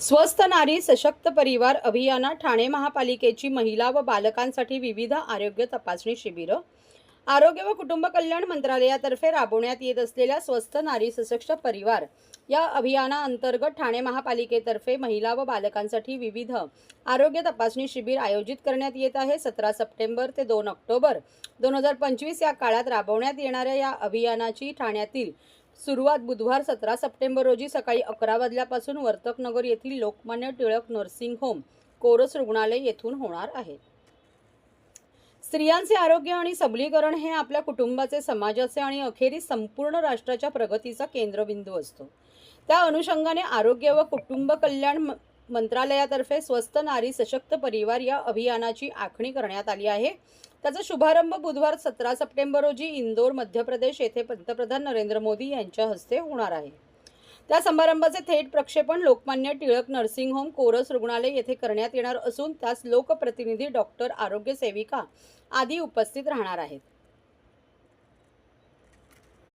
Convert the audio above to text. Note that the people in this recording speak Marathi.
स्वस्थ नारी सशक्त परिवार अभियाना ठाणे महापालिकेची महिला व बालकांसाठी विविध आरोग्य तपासणी शिबिरं. आरोग्य व कुटुंब कल्याण मंत्रालयातर्फे राबवण्यात येत असलेल्या स्वस्थ नारी सशक्त परिवार या अभियानाअंतर्गत ठाणे महापालिकेतर्फे महिला व बालकांसाठी विविध आरोग्य तपासणी शिबिर आयोजित करण्यात येत आहे. सतरा सप्टेंबर ते दोन ऑक्टोबर दोन हजार पंचवीस या काळात राबवण्यात येणाऱ्या या अभियानाची ठाण्यातील सुरुवात बुधवार सतरा सप्टेंबर रोजी सकाळी अकरा वाजल्यापासून वर्तकनगर येथील Lokmanya Tilak nursing home chorus रुग्णालय येथून होणार आहे. स्त्रियांचे आरोग्य आणि सबलीकरण हे आपल्या कुटुंबाचे समाजाचे आणि अखेरीस संपूर्ण राष्ट्राच्या प्रगतीचा केंद्रबिंदू असतो. त्या अनुषंगाने आरोग्य व कुटुंब कल्याण मंत्रालयातर्फे स्वस्त नारी सशक्त परिवार या अभियानाची आखणी करण्यात आली आहे. त्याचा शुभारंभ बुधवार सतरा सप्टेंबर रोजी इंदोर मध्य प्रदेश येथे पंतप्रधान नरेंद्र मोदी यांच्या हस्ते होणार आहे. त्या समारंभाचे थेट प्रक्षेपण Lokmanya Tilak nursing home chorus रुग्णालय येथे करण्यात येणार असून त्यास लोकप्रतिनिधी डॉक्टर आरोग्य सेविका आदी उपस्थित राहणार आहेत.